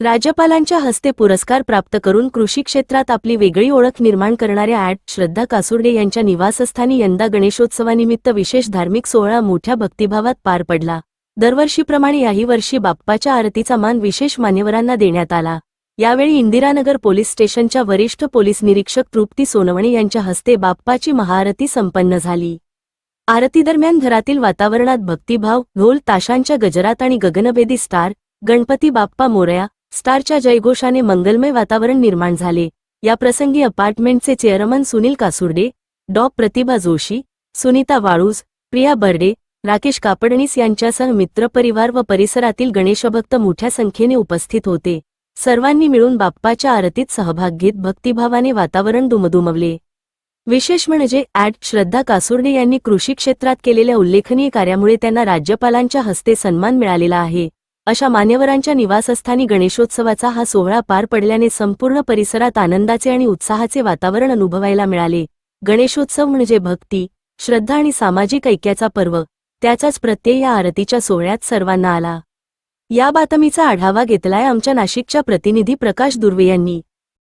राज्यपालांच्या हस्ते पुरस्कार प्राप्त करून कृषी क्षेत्रात आपली वेगळी ओळख निर्माण करणाऱ्या ॲट श्रद्धा कासुर्डे यांच्या निवासस्थानी यंदा गणेशोत्सवानिमित्त विशेष धार्मिक सोहळा मोठ्या भक्तिभावात पार पडला. दरवर्षीप्रमाणे याही वर्षी बाप्पाच्या आरतीचा मान विशेष मान्यवरांना देण्यात आला. यावेळी इंदिरानगर पोलीस स्टेशनच्या वरिष्ठ पोलीस निरीक्षक तृप्ती सोनवणे यांच्या हस्ते बाप्पाची महाआरती संपन्न झाली. आरतीदरम्यान घरातील वातावरणात भक्तिभाव ढोल ताशांच्या गजरात आणि गगनभेदी स्टार गणपती बाप्पा मोरया स्टारच्या जयघोषाने मंगलमय वातावरण निर्माण झाले. या प्रसंगी अपार्टमेंटचे चेअरमन सुनील कासुर्डे डॉ. प्रतिभा जोशी सुनीता वाळूज प्रिया बर्डे राकेश कापडणीस यांच्यासह मित्रपरिवार व परिसरातील गणेशभक्त मोठ्या संख्येने उपस्थित होते. सर्वांनी मिळून बाप्पाच्या आरतीत सहभाग घेत भक्तिभावाने वातावरण दुमदुमवले. विशेष म्हणजे ॲड. श्रद्धा कासुर्डे यांनी कृषी क्षेत्रात केलेल्या उल्लेखनीय कार्यामुळे त्यांना राज्यपालांच्या हस्ते सन्मान मिळालेला आहे. अशा मान्यवरांच्या निवासस्थानी गणेशोत्सवाचा हा सोहळा पार पडल्याने संपूर्ण परिसरात आनंदाचे आणि उत्साहाचे वातावरण अनुभवायला मिळाले. गणेशोत्सव म्हणजे भक्ती श्रद्धा आणि सामाजिक ऐक्याचा पर्व त्याचाच प्रत्यय या आरतीच्या सोहळ्यात सर्वांना आला. या बातमीचा आढावा घेतलाय आमच्या नाशिकच्या प्रतिनिधी प्रकाश दुर्वे यांनी.